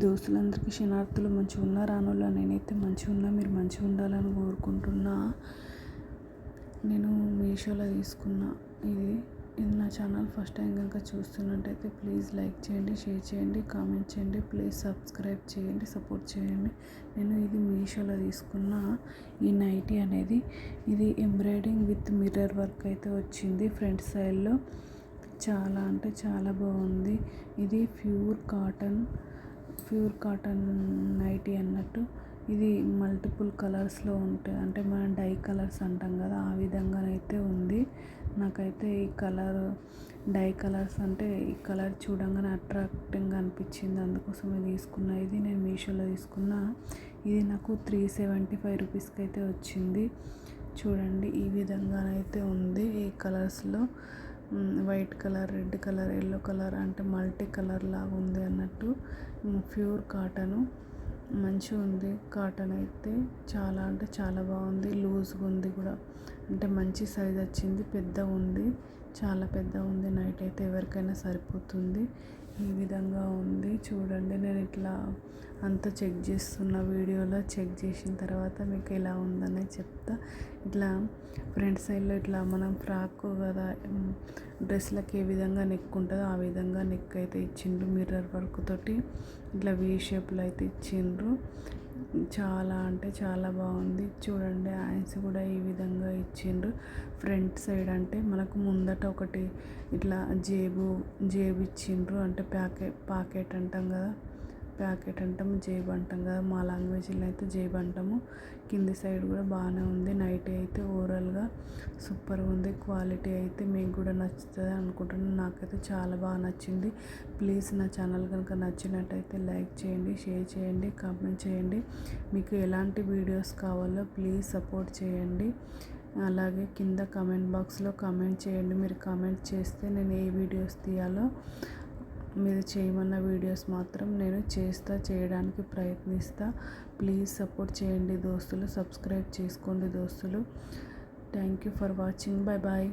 దోస్తులందరికీ శనార్థులు మంచిగా ఉన్నా రానోళ్ళ నేనైతే మంచిగా ఉన్నా మీరు మంచిగా ఉండాలని కోరుకుంటున్నా. నేను మీషోలో తీసుకున్న ఇది. ఇది నా ఛానల్ ఫస్ట్ టైం కనుక చూస్తున్నట్టయితే ప్లీజ్ లైక్ చేయండి షేర్ చేయండి కామెంట్ చేయండి ప్లీజ్ సబ్స్క్రైబ్ చేయండి సపోర్ట్ చేయండి. నేను ఇది మీషోలో తీసుకున్న ఈ నైటీ అనేది. ఇది ఎంబ్రాయిడింగ్ విత్ మిర్రర్ వర్క్ అయితే వచ్చింది ఫ్రంట్ సైడ్లో. చాలా అంటే చాలా బాగుంది. ఇది pure cotton pure cotton nightie అన్నట్టు. ఇది మల్టిపుల్ కలర్స్లో ఉంటుంది అంటే మనం డై కలర్స్ అంటాం కదా ఆ విధంగానైతే ఉంది. నాకైతే ఈ కలర్ డై కలర్స్ అంటే ఈ కలర్ చూడంగానే అట్రాక్టింగ్గా అనిపించింది. అందుకోసమే తీసుకున్న. ఇది నేను మీషోలో తీసుకున్న. ఇది నాకు త్రీ సెవెంటీ ఫైవ్ రూపీస్కి అయితే వచ్చింది. చూడండి ఈ విధంగానైతే ఉంది ఈ కలర్స్లో. White colour red colour yellow colour అంటే మల్టీ కలర్ లాగా ఉంది అన్నట్టు. Pure cotton. మంచిగా ఉంది కాటన్ అయితే. చాలా అంటే చాలా బాగుంది. లూజ్గా ఉంది కూడా. అంటే మంచి సైజ్ వచ్చింది పెద్ద ఉంది. చాలా పెద్దగా ఉంది. నైట్ అయితే ఎవరికైనా సరిపోతుంది. ఈ విధంగా ఉంది. చూడండి నేను ఇట్లా అంతా చెక్ చేస్తున్న వీడియోలో చెక్ చేసిన తర్వాత మీకు ఎలా ఉందని చెప్తా. ఇట్లా ఫ్రంట్ సైడ్లో ఇట్లా మనం ఫ్రాక్ కదా డ్రెస్లకి ఏ విధంగా నెక్ ఉంటుందో ఆ విధంగా నెక్ అయితే ఇచ్చిండ్రు. మిర్రర్ వర్క్ తోటి ఇట్లా వీ షేప్లో అయితే ఇచ్చిండ్రు. చాలా అంటే చాలా బాగుంది. చూడండి ఆయన్స్ కూడా ఈ విధంగా ఇచ్చిండ్రు. ఫ్రంట్ సైడ్ అంటే మనకు ముందట ఒకటి ఇట్లా జేబు జేబు ఇచ్చిండ్రు. అంటే ప్యాకెట్ పాకెట్ అంటాం కదా. ప్యాకెట్ అంటాము జేబు అంటాం కదా మా లాంగ్వేజ్లో అయితే జేబు అంటాము. కింది సైడ్ కూడా బాగానే ఉంది నైట్ అయితే ఓవరాల్గా సూపర్గా ఉంది క్వాలిటీ అయితే మీకు కూడా నచ్చుతుంది అనుకుంటున్నాను. నాకైతే చాలా బాగా నచ్చింది. ప్లీజ్ నా ఛానల్ కనుక నచ్చినట్టయితే లైక్ చేయండి షేర్ చేయండి కామెంట్ చేయండి. మీకు ఎలాంటి వీడియోస్ కావాలో ప్లీజ్ సపోర్ట్ చేయండి. అలాగే కింద కామెంట్ బాక్స్లో కామెంట్ చేయండి. మీరు కామెంట్ చేస్తే నేను ఏ వీడియోస్ తీయాలో మీరు చేయమన్న వీడియోస్ మాత్రం నేను చేస్తా చేయడానికి ప్రయత్నిస్తా. ప్లీజ్ సపోర్ట్ చేయండి దోస్తులు సబ్స్క్రైబ్ చేసుకోండి దోస్తులు. Thank you for watching. Bye bye